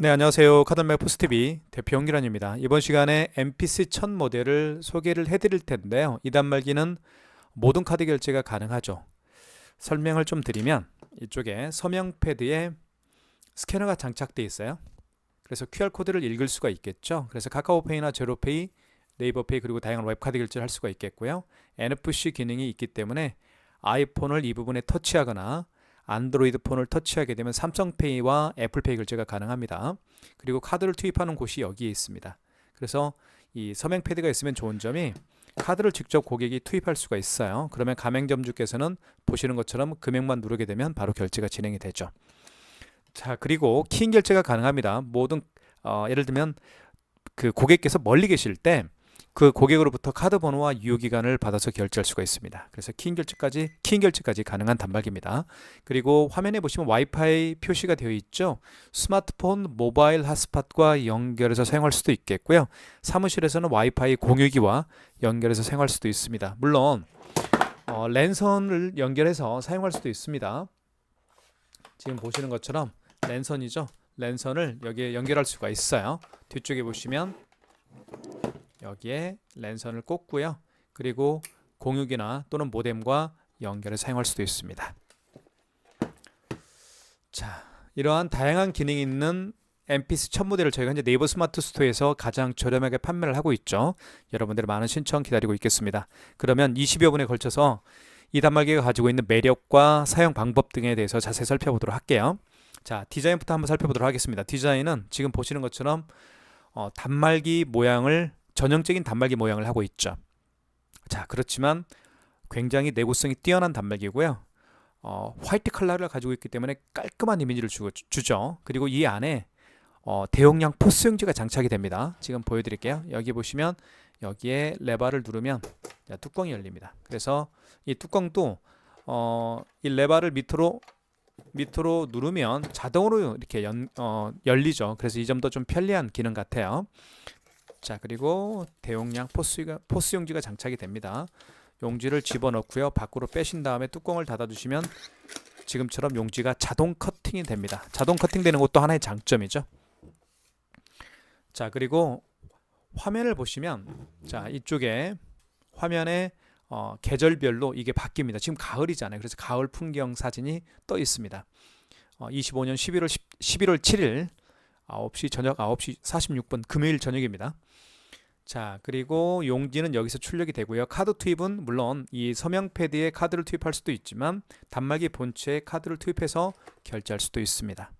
네, 안녕하세요. 카드맵 포스티비 대표 홍기란입니다. 이번 시간에 MPC 1000 모델을 소개를 해드릴 텐데요. 이 단말기는 모든 카드 결제가 가능하죠. 설명을 좀 드리면 이쪽에 서명 패드에 스캐너가 장착되어 있어요. 그래서 QR코드를 읽을 수가 있겠죠. 그래서 카카오페이나 제로페이, 네이버페이 그리고 다양한 웹카드 결제를 할 수가 있겠고요. NFC 기능이 있기 때문에 아이폰을 이 부분에 터치하거나 안드로이드 폰을 터치하게 되면 삼성페이와 애플페이 결제가 가능합니다. 그리고 카드를 투입하는 곳이 여기에 있습니다. 그래서 이 서명 패드가 있으면 좋은 점이 카드를 직접 고객이 투입할 수가 있어요. 그러면 가맹점주께서는 보시는 것처럼 금액만 누르게 되면 바로 결제가 진행이 되죠. 자, 그리고 키인 결제가 가능합니다. 모든 어, 예를 들면 그 고객께서 멀리 계실 때 그 고객으로부터 카드 번호와 유효 기간을 받아서 결제할 수가 있습니다. 그래서 키인 결제까지 키인 결제까지 가능한 단말기입니다. 그리고 화면에 보시면 와이파이 표시가 되어 있죠. 스마트폰 모바일 핫스팟과 연결해서 사용할 수도 있겠고요. 사무실에서는 와이파이 공유기와 연결해서 사용할 수도 있습니다. 물론 어, 랜선을 연결해서 사용할 수도 있습니다. 지금 보시는 것처럼 랜선이죠. 랜선을 여기에 연결할 수가 있어요. 뒤쪽에 보시면 여기에 랜선을 꽂고요. 그리고 공유기나 또는 모뎀과 연결해 사용할 수도 있습니다. 자, 이러한 다양한 기능이 있는 MPC 1000 모델을 저희가 이제 네이버 스마트 스토어에서 가장 저렴하게 판매를 하고 있죠. 여러분들의 많은 신청 기다리고 있겠습니다. 그러면 20여 분에 걸쳐서 이 단말기가 가지고 있는 매력과 사용 방법 등에 대해서 자세히 살펴보도록 할게요. 자, 디자인부터 한번 살펴보도록 하겠습니다. 디자인은 지금 보시는 것처럼 어, 단말기 모양을 전형적인 단말기 모양을 하고 있죠. 자, 그렇지만 굉장히 내구성이 뛰어난 단말기고요. 어, 화이트 컬러를 가지고 있기 때문에 깔끔한 이미지를 주, 주죠. 그리고 이 안에 어, 대용량 포스 용지가 장착이 됩니다. 지금 보여드릴게요. 여기 보시면 여기에 레바를 누르면 자, 뚜껑이 열립니다. 그래서 이 뚜껑도 어, 이 레바를 밑으로 밑으로 누르면 자동으로 이렇게 연, 어, 열리죠. 그래서 이 점도 좀 편리한 기능 같아요. 자 그리고 대용량 포스가, 포스 용지가 장착이 됩니다. 용지를 집어넣고요. 밖으로 빼신 다음에 뚜껑을 닫아주시면 지금처럼 용지가 자동 커팅이 됩니다. 자동 커팅 되는 것도 하나의 장점이죠. 자 그리고 화면을 보시면 자 이쪽에 화면에 어, 계절별로 이게 바뀝니다. 지금 가을이잖아요. 그래서 가을 풍경 사진이 떠 있습니다. 어, 25년 11월 10, 11월 7일 9시 저녁 9시 46분 금요일 저녁입니다. 자, 그리고 용지는 여기서 출력이 되고요. 카드 투입은 물론 이 서명 패드에 카드를 투입할 수도 있지만 단말기 본체에 카드를 투입해서 결제할 수도 있습니다.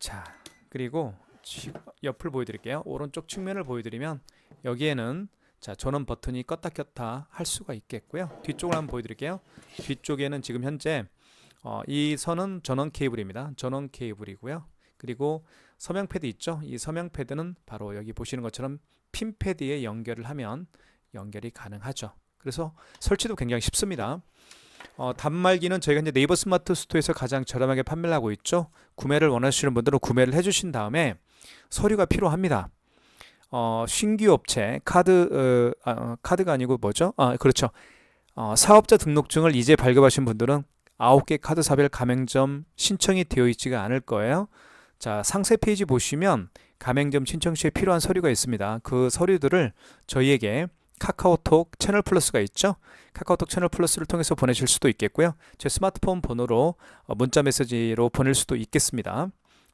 자, 그리고 옆을 보여드릴게요. 오른쪽 측면을 보여드리면 여기에는 자 전원 버튼이 껐다 켰다 할 수가 있겠고요. 뒤쪽을 한번 보여드릴게요. 뒤쪽에는 지금 현재 어, 이 선은 전원 케이블입니다. 전원 케이블이고요. 그리고 서명 패드 있죠? 이 서명 패드는 바로 여기 보시는 것처럼 핀 패드에 연결을 하면 연결이 가능하죠. 그래서 설치도 굉장히 쉽습니다. 어, 단말기는 저희가 이제 네이버 스마트 스토어에서 가장 저렴하게 판매를 하고 있죠. 구매를 원하시는 분들은 구매를 해주신 다음에 서류가 필요합니다. 어, 신규 업체 카드 어, 아, 카드가 아니고 뭐죠? 아 그렇죠. 어, 사업자 등록증을 이제 발급하신 분들은 9개 카드 사별 가맹점 신청이 되어 있지가 않을 거예요. 자 상세 페이지 보시면 가맹점 신청 시에 필요한 서류가 있습니다. 그 서류들을 저희에게 카카오톡 채널 플러스가 있죠. 카카오톡 채널 플러스를 통해서 보내실 수도 있겠고요. 제 스마트폰 번호로 어, 문자 메시지로 보낼 수도 있겠습니다.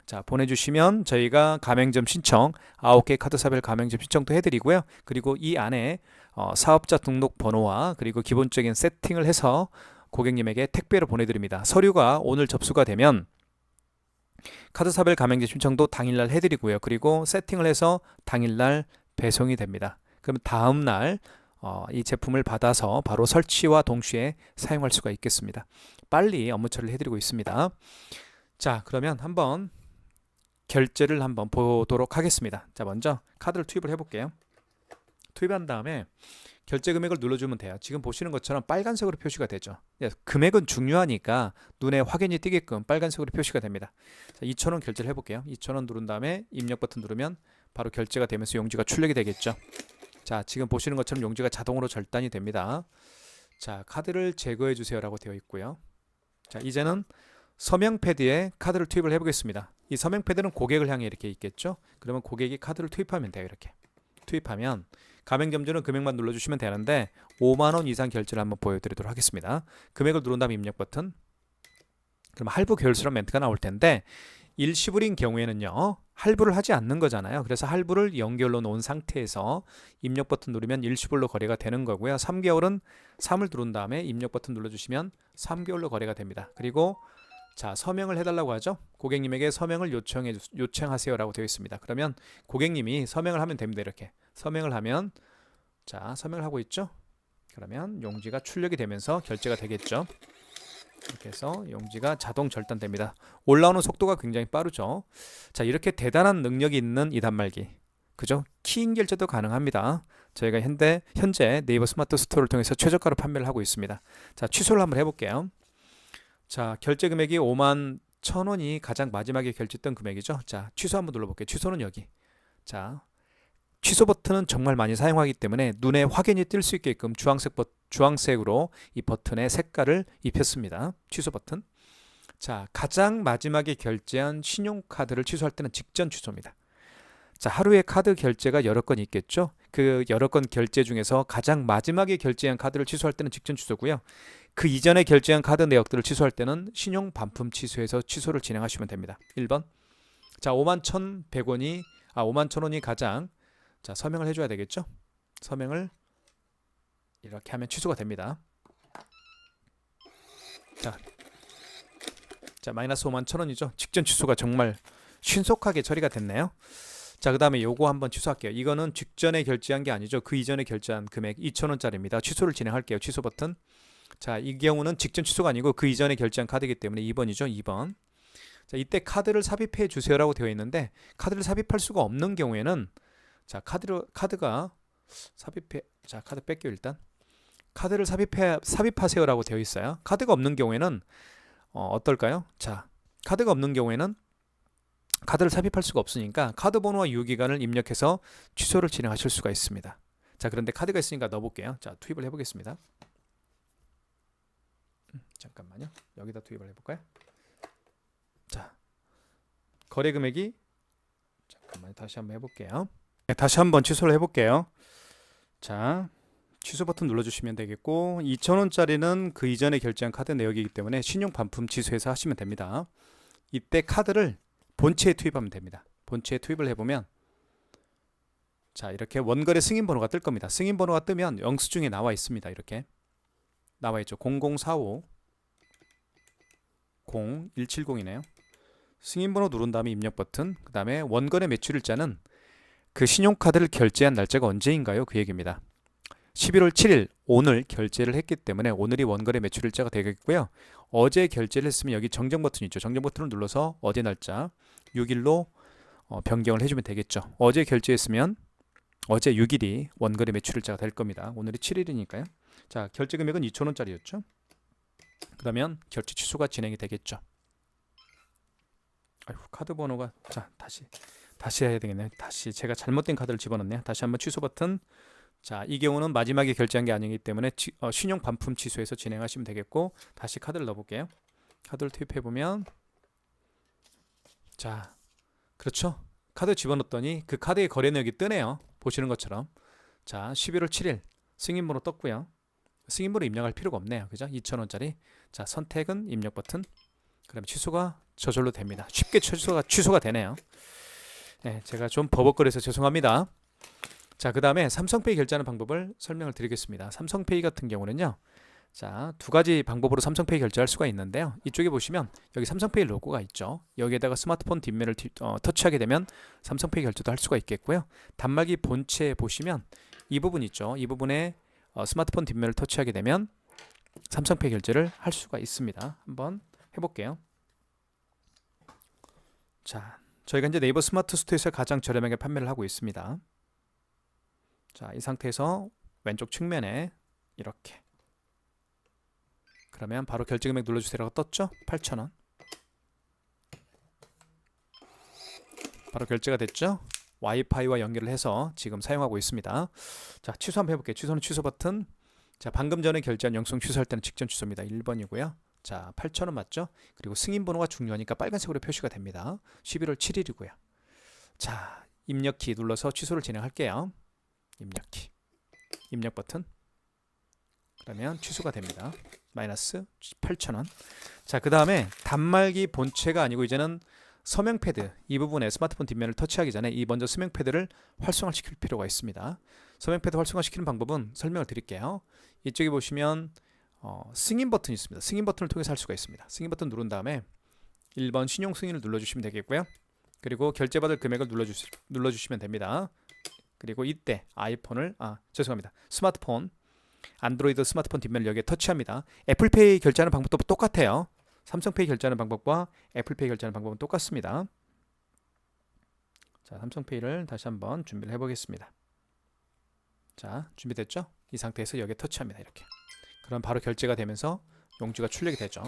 자, 보내주시면 저희가 가맹점 신청, 9개 카드사별 가맹점 신청도 해드리고요. 그리고 이 안에 어, 사업자 등록 번호와 그리고 기본적인 세팅을 해서 고객님에게 택배로 보내드립니다. 서류가 오늘 접수가 되면 카드사별 가맹점 신청도 당일날 해드리고요. 그리고 세팅을 해서 당일날 배송이 됩니다. 그럼 다음날 어, 이 제품을 받아서 바로 설치와 동시에 사용할 수가 있겠습니다. 빨리 업무 처리를 해드리고 있습니다. 자, 그러면 한번 결제를 한번 보도록 하겠습니다. 자, 먼저 카드를 투입을 해볼게요. 투입한 다음에 결제 금액을 눌러주면 돼요. 지금 보시는 것처럼 빨간색으로 표시가 되죠. 예, 금액은 중요하니까 눈에 확인이 띄게끔 빨간색으로 표시가 됩니다. 자, 2,000원 결제를 해볼게요. 2,000원 누른 다음에 입력 버튼 누르면 바로 결제가 되면서 용지가 출력이 되겠죠. 자, 지금 보시는 것처럼 용지가 자동으로 절단이 됩니다. 자, 카드를 제거해 주세요라고 되어 있고요. 자, 이제는 서명 패드에 카드를 투입을 해보겠습니다. 이 서명 패드는 고객을 향해 이렇게 있겠죠. 그러면 고객이 카드를 투입하면 돼요. 이렇게 투입하면 가맹점주는 금액만 눌러주시면 되는데 5만 원 이상 결제를 한번 보여드리도록 하겠습니다. 금액을 누른 다음 입력 버튼. 그럼 할부 결수란 멘트가 나올 텐데 일시불인 경우에는요 할부를 하지 않는 거잖아요. 그래서 할부를 연결로 놓은 상태에서 입력 버튼 누르면 일시불로 거래가 되는 거고요. 3개월은 3을 누른 다음에 입력 버튼 눌러주시면 3개월로 거래가 됩니다. 그리고 자 서명을 해달라고 하죠. 고객님에게 서명을 요청해 주- 요청하세요라고 되어 있습니다. 그러면 고객님이 서명을 하면 됩니다. 이렇게 서명을 하면 자 서명을 하고 있죠. 그러면 용지가 출력이 되면서 결제가 되겠죠. 이렇게 해서 용지가 자동 절단됩니다. 올라오는 속도가 굉장히 빠르죠. 자 이렇게 대단한 능력이 있는 이 단말기 그죠? 키인 결제도 가능합니다. 저희가 현대 현재 네이버 스마트 스토어를 통해서 최저가로 판매를 하고 있습니다. 자 취소를 한번 해볼게요. 자 결제 금액이 5만 천 원이 가장 마지막에 결제했던 금액이죠. 자 취소 한번 눌러볼게요. 취소는 여기. 자 취소 버튼은 정말 많이 사용하기 때문에 눈에 확연히 띌 수 있게끔 주황색 버, 주황색으로 이 버튼의 색깔을 입혔습니다. 취소 버튼. 자 가장 마지막에 결제한 신용카드를 취소할 때는 직전 취소입니다. 자 하루에 카드 결제가 여러 건 있겠죠. 그 여러 건 결제 중에서 가장 마지막에 결제한 카드를 취소할 때는 직전 취소고요. 그 이전에 결제한 카드 내역들을 취소할 때는 신용 반품 취소해서 취소를 진행하시면 됩니다. 1번. 자, 5만 1,100원이 아 5만 1,000원이 가장 자, 서명을 해 줘야 되겠죠? 서명을 이렇게 하면 취소가 됩니다. 자. 자, 마이너스 5만 1,000원이죠. 직전 취소가 정말 신속하게 처리가 됐네요. 자, 그 다음에 요거 한번 취소할게요. 이거는 직전에 결제한 게 아니죠. 그 이전에 결제한 금액 2,000원짜리입니다. 취소를 진행할게요. 취소 버튼. 자, 이 경우는 직전 취소가 아니고 그 이전에 결제한 카드이기 때문에 2번이죠. 2번. 자, 이때 카드를 삽입해 주세요라고 되어 있는데 카드를 삽입할 수가 없는 경우에는 자, 카드로 카드가 삽입해 자, 카드 뺄게요, 일단. 카드를 삽입해 삽입하세요라고 되어 있어요. 카드가 없는 경우에는 어, 어떨까요? 자, 카드가 없는 경우에는 카드를 삽입할 수가 없으니까 카드 번호와 유효기간을 입력해서 취소를 진행하실 수가 있습니다. 자, 그런데 카드가 있으니까 넣어 볼게요. 자, 투입을 해 보겠습니다. 음, 잠깐만요. 여기다 투입을 해볼까요? 자, 거래 금액이 잠깐만 다시 한번 해볼게요. 네, 다시 한번 취소를 해볼게요. 자, 취소 버튼 눌러주시면 되겠고 2,000원짜리는 그 이전에 결제한 카드 내역이기 때문에 신용 반품 취소해서 하시면 됩니다. 이때 카드를 본체에 투입하면 됩니다. 본체에 투입을 해보면 자 이렇게 원거래 승인 번호가 뜰 겁니다. 승인 번호가 뜨면 영수증에 나와 있습니다. 이렇게 나와 있죠. 0045 0170이네요. 승인 번호 누른 다음에 입력 버튼, 그 다음에 원거래 매출일자는 그 신용카드를 결제한 날짜가 언제인가요? 그 얘기입니다. 11월 7일 오늘 결제를 했기 때문에 오늘이 원거래 매출일자가 되겠고요. 어제 결제를 했으면 여기 정정 버튼 있죠. 정정 버튼을 눌러서 어제 날짜 6일로 어, 변경을 해주면 되겠죠. 어제 결제했으면 어제 6일이 원거래 매출일자가 될 겁니다. 오늘이 7일이니까요. 자 결제 금액은 2,000원짜리였죠. 그러면 결제 취소가 진행이 되겠죠. 아이고 카드 번호가 자 다시 다시 해야 되겠네요. 다시 제가 잘못된 카드를 집어넣네요. 다시 한번 취소 버튼. 자, 이 경우는 마지막에 결제한 게 아니기 때문에 지, 어, 신용 반품 취소해서 진행하시면 되겠고 다시 카드를 넣어볼게요. 카드를 투입해 보면 자, 그렇죠. 카드 집어넣었더니 그 카드의 거래 내역이 뜨네요. 보시는 것처럼 자, 11월 7일 승인번호 떴고요. 승인번호 입력할 필요가 없네요. 그죠? 2,000원짜리. 자, 선택은 입력 버튼. 그럼 취소가 저절로 됩니다. 쉽게 취소가 취소가 되네요. 네, 제가 좀 버벅거려서 죄송합니다. 자, 그 다음에 삼성페이 결제하는 방법을 설명을 드리겠습니다. 삼성페이 같은 경우는요. 자, 두 가지 방법으로 삼성페이 결제할 수가 있는데요. 이쪽에 보시면 여기 삼성페이 로고가 있죠. 여기에다가 스마트폰 뒷면을 티- 어, 터치하게 되면 삼성페이 결제도 할 수가 있겠고요. 단말기 본체에 보시면 이 부분 있죠. 이 부분에 어, 스마트폰 뒷면을 터치하게 되면 삼성페이 결제를 할 수가 있습니다. 한번 해볼게요. 자, 저희가 이제 네이버 스마트 스토어에서 가장 저렴하게 판매를 하고 있습니다. 자, 이 상태에서 왼쪽 측면에 이렇게 그러면 바로 결제 금액 눌러주세요라고 떴죠? 8,000원. 바로 결제가 됐죠? 와이파이와 연결을 해서 지금 사용하고 있습니다. 자, 취소 한번 해볼게요. 취소는 취소 버튼. 자, 방금 전에 결제한 영수증 취소할 때는 직전 취소입니다. 1번이고요. 자, 8,000원 맞죠? 그리고 승인 번호가 중요하니까 빨간색으로 표시가 됩니다. 11월 7일이고요. 자, 입력키 눌러서 취소를 진행할게요. 입력키. 입력 버튼. 그러면 취소가 됩니다. 마이너스 8,000원. 자, 그 다음에 단말기 본체가 아니고 이제는 서명 패드 이 부분에 스마트폰 뒷면을 터치하기 전에 이 먼저 서명 패드를 활성화 시킬 필요가 있습니다. 서명 패드 활성화 시키는 방법은 설명을 드릴게요. 이쪽에 보시면 어, 승인 버튼이 있습니다. 승인 버튼을 통해서 할 수가 있습니다. 승인 버튼 누른 다음에 1번 신용 승인을 눌러주시면 되겠고요. 그리고 결제받을 금액을 눌러주시, 눌러주시면 됩니다. 그리고 이때 아이폰을 아 죄송합니다. 스마트폰 안드로이드 스마트폰 뒷면을 여기에 터치합니다. 애플페이 결제하는 방법도 똑같아요. 삼성페이 결제하는 방법과 애플페이 결제하는 방법은 똑같습니다. 자, 삼성페이를 다시 한번 준비를 해보겠습니다. 자, 준비됐죠? 이 상태에서 여기에 터치합니다. 이렇게. 그럼 바로 결제가 되면서 용지가 출력이 되죠.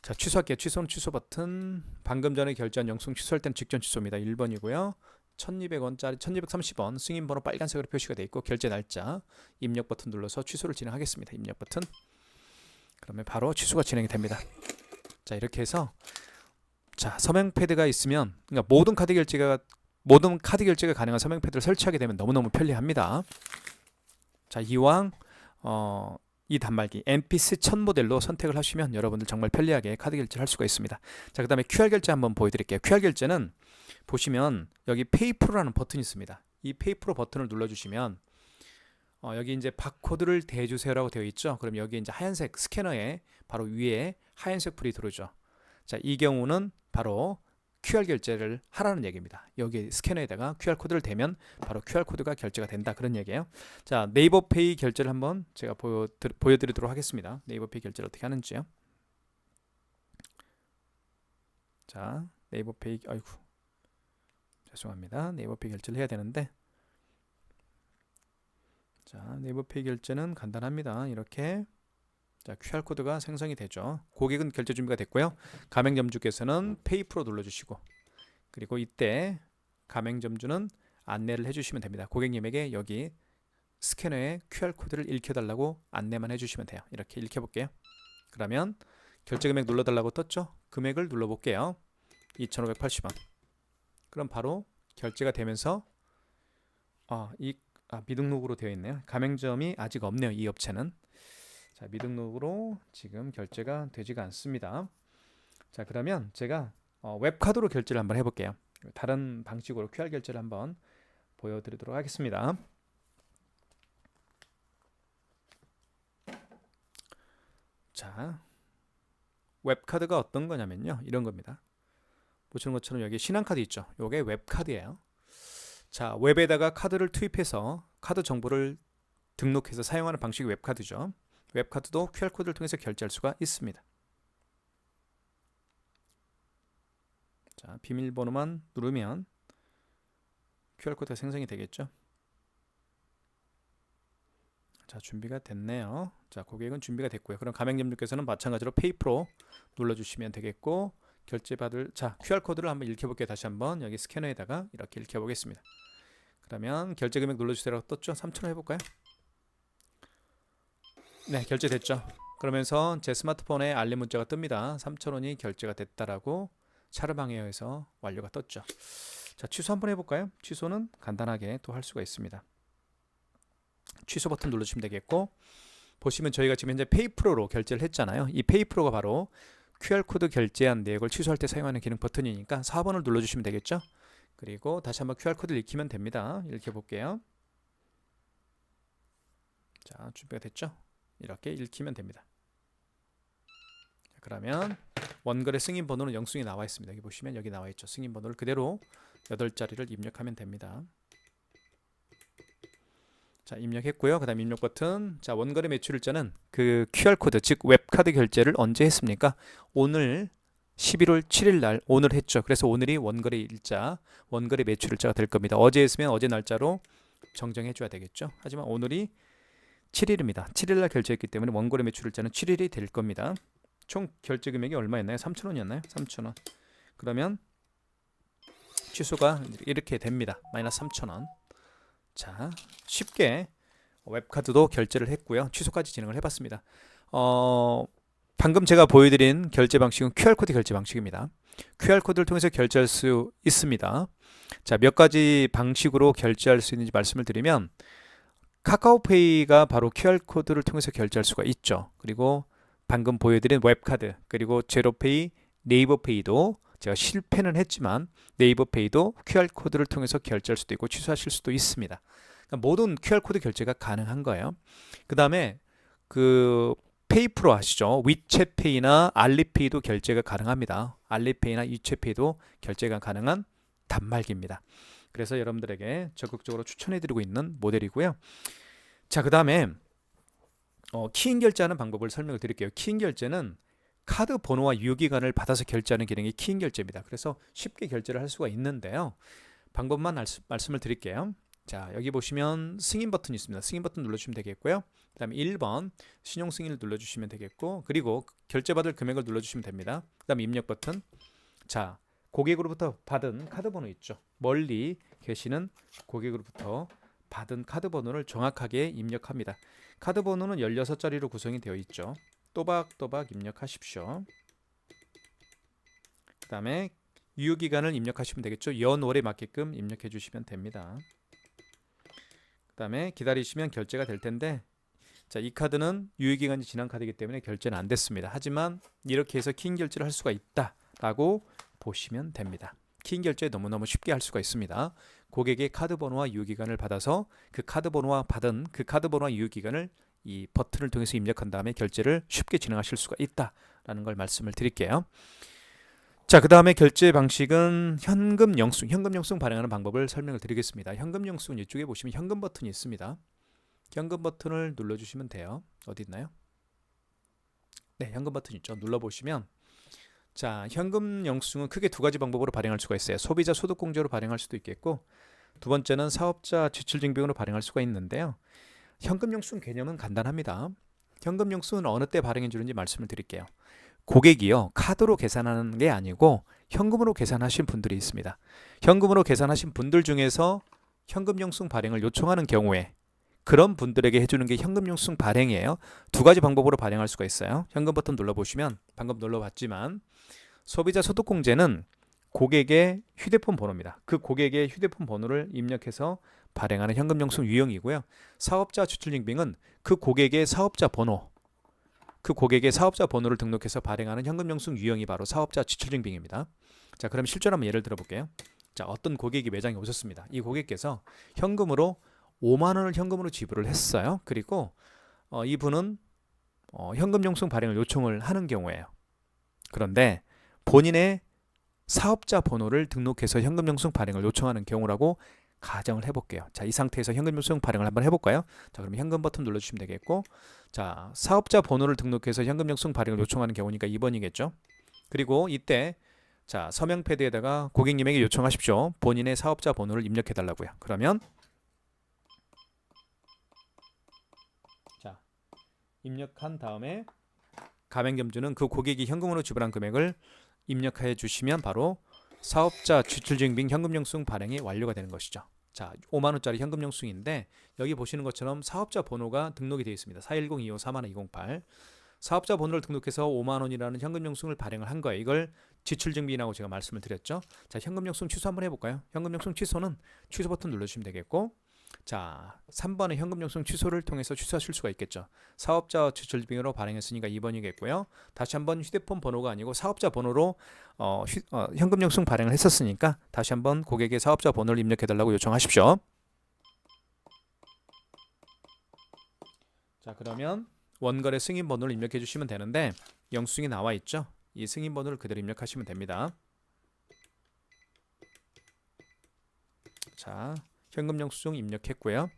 자, 취소할게요. 취소는 취소 버튼. 방금 전에 결제한 영수증 취소할 때는 직전 취소입니다. 1번이고요. 1200원짜리 1230원 승인 번호 빨간색으로 표시가 되어 있고 결제 날짜 입력 버튼 눌러서 취소를 진행하겠습니다. 입력 버튼. 그러면 바로 취소가 진행이 됩니다. 자, 이렇게 해서 자, 서명 패드가 있으면 그러니까 모든 카드 결제가 모든 카드 결제가 가능한 서명 패드를 설치하게 되면 너무너무 편리합니다. 자, 이왕 어, 이 단말기 MPC 1000 모델로 선택을 하시면 여러분들 정말 편리하게 카드 결제를 할 수가 있습니다. 자, 그 다음에 QR 결제 한번 보여드릴게요. QR 결제는 보시면 여기 페이프로라는 버튼이 있습니다. 이 페이프로 버튼을 눌러주시면 어, 여기 이제 바코드를 대주세요라고 되어 있죠. 그럼 여기 이제 하얀색 스캐너에 바로 위에 하얀색 불이 들어오죠. 자, 이 경우는 바로 QR 결제를 하라는 얘기입니다. 여기 스캐너에다가 QR 코드를 대면 바로 QR 코드가 결제가 된다 그런 얘기예요. 자, 네이버 페이 결제를 한번 제가 보여 보여 드리도록 하겠습니다. 네이버 페이 결제를 어떻게 하는지요. 자, 네이버 페이 아이고 죄송합니다. 네이버 페이 결제를 해야 되는데 자, 네이버 페이 결제는 간단합니다. 이렇게 자, QR 코드가 생성이 되죠. 고객은 결제 준비가 됐고요. 가맹점주께서는 페이 프로 눌러주시고 그리고 이때 가맹점주는 안내를 해주시면 됩니다. 고객님에게 여기 스캐너에 QR 코드를 읽혀달라고 안내만 해주시면 돼요. 이렇게 읽혀볼게요. 그러면 결제 금액 눌러달라고 떴죠? 금액을 눌러볼게요. 2,580원. 그럼 바로 결제가 되면서 아, 이 아, 미등록으로 되어 있네요. 가맹점이 아직 없네요. 이 업체는. 자, 미등록으로 지금 결제가 되지가 않습니다. 자, 그러면 제가 어, 웹카드로 결제를 한번 해볼게요. 다른 방식으로 QR 결제를 한번 보여드리도록 하겠습니다. 자, 웹카드가 어떤 거냐면요. 이런 겁니다. 보시는 것처럼 여기 신한카드 있죠. 이게 웹카드예요. 자, 웹에다가 카드를 투입해서 카드 정보를 등록해서 사용하는 방식이 웹카드죠. 웹카드도 QR코드를 통해서 결제할 수가 있습니다. 자, 비밀번호만 누르면 QR코드가 생성이 되겠죠. 자, 준비가 됐네요. 자, 고객은 준비가 됐고요. 그럼 가맹점주께서는 마찬가지로 페이프로 눌러주시면 되겠고 결제 받을 자 QR코드를 한번 읽혀볼게요. 다시 한번 여기 스캐너에다가 이렇게 읽혀보겠습니다. 그러면 결제 금액 눌러주세요라고 떴죠? 3,000원 해볼까요? 네, 결제됐죠. 그러면서 제 스마트폰에 알림 문자가 뜹니다. 3,000원이 결제가 됐다라고 차르방에어에서 완료가 떴죠. 자, 취소 한번 해볼까요? 취소는 간단하게 또 할 수가 있습니다. 취소 버튼 눌러주시면 되겠고 보시면 저희가 지금 현재 페이프로로 결제를 했잖아요. 이 페이프로가 바로 QR코드 결제한 내역을 취소할 때 사용하는 기능 버튼이니까 4번을 눌러주시면 되겠죠. 그리고 다시 한번 QR코드를 읽히면 됩니다. 읽혀볼게요. 자, 준비가 됐죠? 이렇게 읽히면 됩니다. 그러면 원거래 승인 번호는 영수증에 나와 있습니다. 여기 보시면 여기 나와 있죠. 승인 번호를 그대로 8자리를 입력하면 됩니다. 자, 입력했고요. 그다음 입력 버튼. 자, 원거래 매출일자는 그 QR 코드 즉 웹카드 결제를 언제 했습니까? 오늘 11월 7일 날 오늘 했죠. 그래서 오늘이 원거래 일자, 원거래 매출일자가 될 겁니다. 어제 했으면 어제 날짜로 정정해 줘야 되겠죠. 하지만 오늘이 7일입니다. 7일 날 결제했기 때문에 원거래 매출일자는 7일이 될 겁니다. 총 결제 금액이 얼마였나요? 3,000원이었나요? 3,000원. 그러면 취소가 이렇게 됩니다. 마이너스 3,000원. 자, 쉽게 웹카드도 결제를 했고요. 취소까지 진행을 해봤습니다. 어, 방금 제가 보여드린 결제 방식은 QR코드 결제 방식입니다. QR코드를 통해서 결제할 수 있습니다. 자, 몇 가지 방식으로 결제할 수 있는지 말씀을 드리면 카카오페이가 바로 QR코드를 통해서 결제할 수가 있죠. 그리고 방금 보여드린 웹카드, 그리고 제로페이, 네이버페이도 제가 실패는 했지만 네이버페이도 QR코드를 통해서 결제할 수도 있고 취소하실 수도 있습니다. 그러니까 모든 QR코드 결제가 가능한 거예요. 그 다음에 그 페이프로 하시죠. 위챗페이나 알리페이도 결제가 가능합니다. 알리페이나 위챗페이도 결제가 가능한 단말기입니다. 그래서 여러분들에게 적극적으로 추천해드리고 있는 모델이고요. 자, 그 다음에 어, 키인 결제하는 방법을 설명을 드릴게요. 키인 결제는 카드 번호와 유효기간을 받아서 결제하는 기능이 키인 결제입니다. 그래서 쉽게 결제를 할 수가 있는데요. 방법만 말씀, 말씀을 드릴게요. 자, 여기 보시면 승인 버튼이 있습니다. 승인 버튼 눌러주시면 되겠고요. 그 다음에 1번 신용 승인을 눌러주시면 되겠고 그리고 결제받을 금액을 눌러주시면 됩니다. 그 다음에 입력 버튼 자, 고객으로부터 받은 카드 번호 있죠. 멀리 계시는 고객으로부터 받은 카드 번호를 정확하게 입력합니다. 카드 번호는 16자리로 구성이 되어 있죠. 또박또박 입력하십시오. 그 다음에 유효기간을 입력하시면 되겠죠. 연월에 맞게끔 입력해 주시면 됩니다. 그 다음에 기다리시면 결제가 될 텐데 자, 이 카드는 유효기간이 지난 카드이기 때문에 결제는 안 됐습니다. 하지만 이렇게 해서 킹 결제를 할 수가 있다라고 보시면 됩니다. 킹 결제 너무너무 쉽게 할 수가 있습니다. 고객의 카드 번호와 유효기간을 받아서 그 카드 번호와 받은 그 카드 번호와 유효기간을 이 버튼을 통해서 입력한 다음에 결제를 쉽게 진행하실 수가 있다라는 걸 말씀을 드릴게요. 자, 그 다음에 결제 방식은 현금 영수증, 현금 영수증 발행하는 방법을 설명을 드리겠습니다. 현금 영수증 이쪽에 보시면 현금 버튼이 있습니다. 현금 버튼을 눌러주시면 돼요. 어디 있나요? 네, 현금 버튼 있죠. 눌러보시면 자, 현금 영수증은 크게 두 가지 방법으로 발행할 수가 있어요. 소비자 소득공제로 발행할 수도 있겠고 두 번째는 사업자 지출증빙으로 발행할 수가 있는데요. 현금 영수증 개념은 간단합니다. 현금 영수증은 어느 때 발행해 주는지 말씀을 드릴게요. 고객이요 카드로 계산하는 게 아니고 현금으로 계산하신 분들이 있습니다. 현금으로 계산하신 분들 중에서 현금 영수증 발행을 요청하는 경우에 그런 분들에게 해주는 게 현금 영수증 발행이에요. 두 가지 방법으로 발행할 수가 있어요. 현금 버튼 눌러보시면 방금 눌러봤지만 소비자 소득공제는 고객의 휴대폰 번호입니다. 그 고객의 휴대폰 번호를 입력해서 발행하는 현금 영수증 유형이고요. 사업자 추출증빙은 그 고객의 사업자 번호, 그 고객의 사업자 번호를 등록해서 발행하는 현금 영수증 유형이 바로 사업자 지출증빙입니다. 자, 그럼 실전 한번 예를 들어볼게요. 자, 어떤 고객이 매장에 오셨습니다. 이 고객께서 현금으로 5만 원을 현금으로 지불을 했어요. 그리고 어, 이분은 어, 현금 영수증 발행을 요청을 하는 경우에요. 그런데 본인의 사업자 번호를 등록해서 현금 영수증 발행을 요청하는 경우라고 가정을 해볼게요. 자, 이 상태에서 현금 영수증 발행을 한번 해볼까요? 자, 그럼 현금 버튼 눌러주시면 되겠고, 자, 사업자 번호를 등록해서 현금 영수증 발행을 요청하는 경우니까 2번이겠죠. 그리고 이때 자, 서명 패드에다가 고객님에게 요청하십시오. 본인의 사업자 번호를 입력해 달라고요. 그러면 입력한 다음에 가맹점주는 그 고객이 현금으로 지불한 금액을 입력해 주시면 바로 사업자 지출증빙 현금영수증 발행이 완료가 되는 것이죠. 자, 5만 원짜리 현금영수증인데 여기 보시는 것처럼 사업자 번호가 등록이 되어 있습니다. 410-25-41-208 사업자 번호를 등록해서 5만 원이라는 현금영수증을 발행을 한 거예요. 이걸 지출증빙이라고 제가 말씀을 드렸죠. 자, 현금영수증 취소 한번 해볼까요? 현금영수증 취소는 취소 버튼 눌러주시면 되겠고 자, 3번의 현금 영수증 취소를 통해서 취소하실 수가 있겠죠. 사업자 지출증빙으로 발행했으니까 2번이겠고요. 다시 한번 휴대폰 번호가 아니고 사업자 번호로 어, 휴, 어, 현금 영수증 발행을 했었으니까 다시 한번 고객의 사업자 번호를 입력해 달라고 요청하십시오. 자, 그러면 원거래 승인 번호를 입력해 주시면 되는데 영수증이 나와 있죠. 이 승인 번호를 그대로 입력하시면 됩니다. 자, 현금 영수증 입력했고요.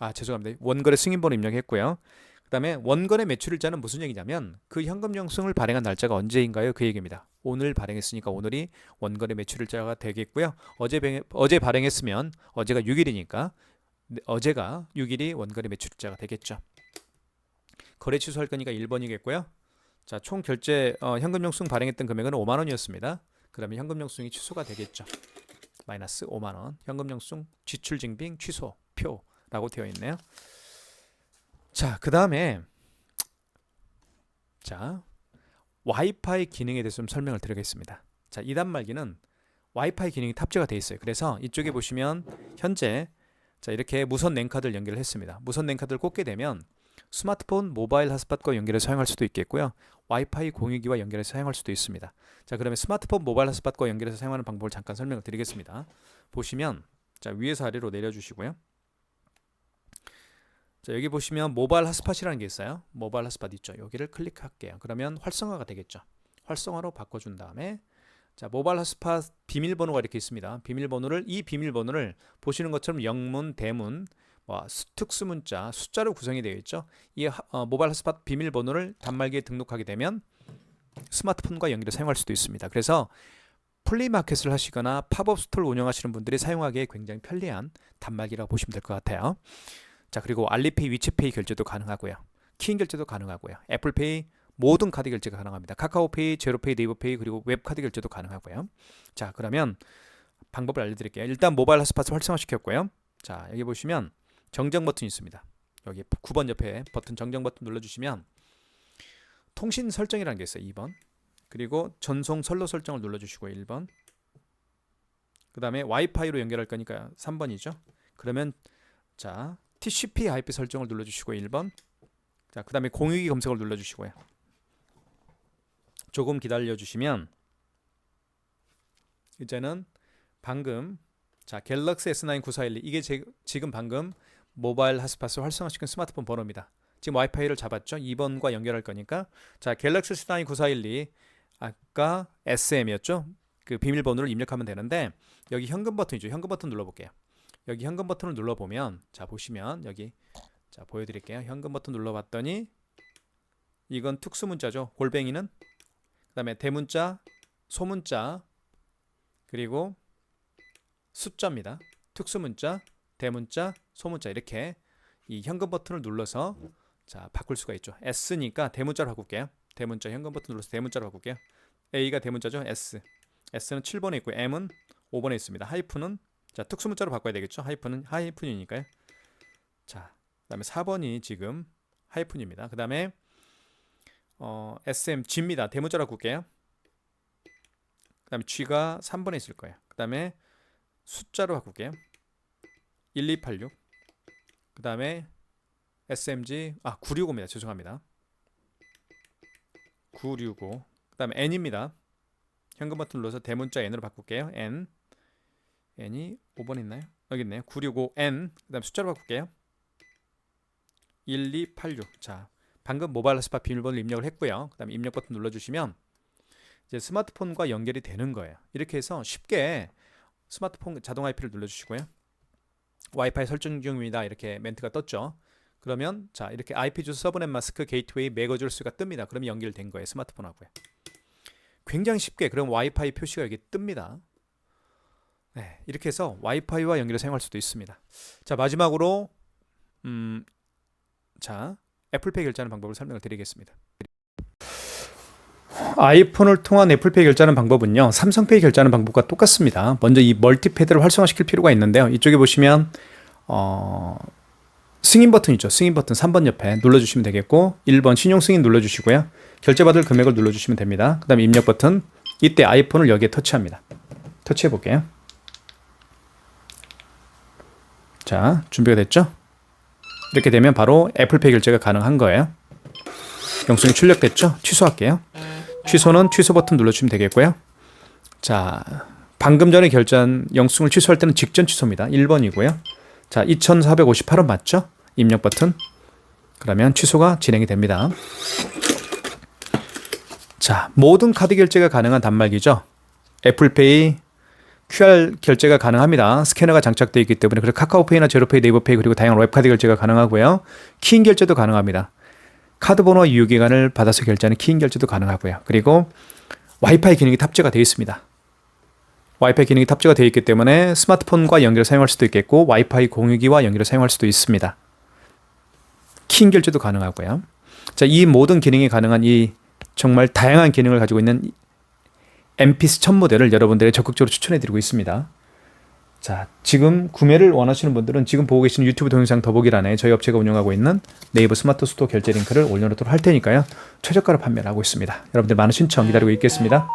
아 죄송합니다. 원거래 승인번호 입력했고요. 그다음에 원거래 매출일자는 무슨 얘기냐면 그 현금 영수증을 발행한 날짜가 언제인가요? 그 얘기입니다. 오늘 발행했으니까 오늘이 원거래 매출일자가 되겠고요. 어제 뱅, 어제 발행했으면 어제가 6일이니까 어제가 6일이 원거래 매출일자가 되겠죠. 거래 취소할 거니까 1번이겠고요. 자, 총 결제 어, 현금 영수증 발행했던 금액은 5만 원이었습니다. 그러면 현금 영수증이 취소가 되겠죠. 마이너스 5만 원 현금 영수증 지출 증빙 취소 표라고 되어 있네요. 자, 그 다음에 자 와이파이 기능에 대해서 좀 설명을 드리겠습니다. 자, 이 단말기는 와이파이 기능이 탑재가 되어 있어요. 그래서 이쪽에 보시면 현재 자, 이렇게 무선 랜카드를 연결을 했습니다. 무선 랜카드를 꽂게 되면 스마트폰 모바일 핫스팟과 연결해서 사용할 수도 있겠고요. 와이파이 공유기와 연결해서 사용할 수도 있습니다. 자, 그러면 스마트폰 모바일 핫스팟과 연결해서 사용하는 방법을 잠깐 설명을 드리겠습니다. 보시면 자, 위에서 아래로 내려 주시고요. 자, 여기 보시면 모바일 핫스팟이라는 게 있어요. 모바일 핫스팟 있죠. 여기를 클릭할게요. 그러면 활성화가 되겠죠. 활성화로 바꿔 준 다음에 자, 모바일 핫스팟 비밀번호가 이렇게 있습니다. 비밀번호를 이 비밀번호를 보시는 것처럼 영문, 대문, 특수 문자, 숫자로 구성이 되어 있죠. 이 하- 어, 모바일 핫스팟 비밀번호를 단말기에 등록하게 되면 스마트폰과 연결해 사용할 수도 있습니다. 그래서 플리마켓을 하시거나 팝업 스토어를 운영하시는 분들이 사용하기에 굉장히 편리한 단말기라고 보시면 될 것 같아요. 자, 그리고 알리페이, 위치페이 결제도 가능하고요. 키인 결제도 가능하고요. 애플페이 모든 카드 결제가 가능합니다. 카카오페이, 제로페이, 네이버페이 그리고 웹카드 결제도 가능하고요. 자, 그러면 방법을 알려드릴게요. 일단 모바일 핫스팟을 활성화시켰고요. 자, 여기 보시면 정정 버튼이 있습니다. 여기 9번 옆에 버튼 정정 버튼 눌러주시면 통신 설정이라는 게 있어요. 2번. 그리고 전송 선로 설정을 눌러주시고 1번. 그 다음에 와이파이로 연결할 거니까 3번이죠. 그러면 자 TCP IP 설정을 눌러주시고 1번. 자, 그 다음에 공유기 검색을 눌러주시고요. 조금 기다려주시면 이제는 방금 자 갤럭시 S9 9412 이게 제, 지금 방금 모바일 핫스팟을 활성화시킨 스마트폰 번호입니다. 지금 와이파이를 잡았죠. 2번과 연결할 거니까 자 갤럭시 S9 9412 아까 SM이었죠. 그 비밀번호를 입력하면 되는데 여기 현금 버튼이죠. 현금 버튼 눌러볼게요. 여기 현금 버튼을 눌러보면 자 보시면 여기 자 보여드릴게요. 현금 버튼 눌러봤더니 이건 특수 문자죠. 골뱅이는 그다음에 대문자, 소문자 그리고 숫자입니다. 특수 문자, 대문자, 소문자 이렇게 이 현금 버튼을 눌러서 자 바꿀 수가 있죠. S니까 대문자로 바꿀게요. 대문자 현금 버튼 눌러서 대문자로 바꿀게요. A가 대문자죠. S. S는 7번에 있고 M은 5번에 있습니다. 하이픈은 자 특수 문자로 바꿔야 되겠죠. 하이픈은 하이픈이니까요. 자 그다음에 4번이 지금 하이픈입니다. 그다음에 어, SM G입니다. 대문자로 바꿀게요. 그다음에 G가 3번에 있을 거예요. 그다음에 숫자로 바꿀게요. 1286. 그 다음에 SMG 아 965입니다. 죄송합니다. 965. 그 다음에 N입니다. 현금 버튼 눌러서 대문자 N으로 바꿀게요. N N이 5번 있나요? 여기 있네요. 965N 그 다음 숫자로 바꿀게요. 1286. 자, 방금 모바일 핫스팟 비밀번호를 입력을 했고요. 그 다음에 입력 버튼 눌러주시면 이제 스마트폰과 연결이 되는 거예요. 이렇게 해서 쉽게 스마트폰 자동 IP를 눌러주시고요. 와이파이 설정 중입니다. 이렇게 멘트가 떴죠. 그러면 자 이렇게 IP 주소 서브넷 마스크 게이트웨이 매거줄 수가 뜹니다. 그러면 연결된 거예요. 스마트폰하고요. 굉장히 쉽게 그럼 와이파이 표시가 여기 뜹니다. 네, 이렇게 해서 와이파이와 연결해 사용할 수도 있습니다. 자 마지막으로 음, 자 애플페이 결제하는 방법을 설명을 드리겠습니다. 아이폰을 통한 애플페이 결제하는 방법은요. 삼성페이 결제하는 방법과 똑같습니다. 먼저 이 멀티패드를 활성화시킬 필요가 있는데요. 이쪽에 보시면 어, 승인 버튼 있죠. 승인 버튼 3번 옆에 눌러 주시면 되겠고 1번 신용 승인 눌러 주시고요. 결제받을 금액을 눌러 주시면 됩니다. 그 다음에 입력 버튼 이때 아이폰을 여기에 터치합니다. 터치해 볼게요. 자 준비가 됐죠? 이렇게 되면 바로 애플페이 결제가 가능한 거예요. 영수증이 출력됐죠? 취소할게요. 취소는 취소 버튼 눌러주시면 되겠고요. 자, 방금 전에 결제한 영수증을 취소할 때는 직전 취소입니다. 1번이고요. 자, 2,458원 맞죠? 입력 버튼. 그러면 취소가 진행이 됩니다. 자, 모든 카드 결제가 가능한 단말기죠. 애플페이, QR 결제가 가능합니다. 스캐너가 장착되어 있기 때문에 그리고 카카오페이나 제로페이, 네이버페이 그리고 다양한 웹카드 결제가 가능하고요. 키인 결제도 가능합니다. 카드 번호 유효 기간을 받아서 결제하는 키인 결제도 가능하고요. 그리고 와이파이 기능이 탑재가 되어 있습니다. 와이파이 기능이 탑재가 되어 있기 때문에 스마트폰과 연결 사용할 수도 있겠고 와이파이 공유기와 연결 사용할 수도 있습니다. 키인 결제도 가능하고요. 자, 이 모든 기능이 가능한 이 정말 다양한 기능을 가지고 있는 MPS 1000 모델을 여러분들의 적극적으로 추천해 드리고 있습니다. 자, 지금 구매를 원하시는 분들은 지금 보고 계시는 유튜브 동영상 더보기란에 저희 업체가 운영하고 있는 네이버 스마트 스토어 결제 링크를 올려놓도록 할 테니까요. 최저가로 판매를 하고 있습니다. 여러분들 많은 신청 기다리고 있겠습니다.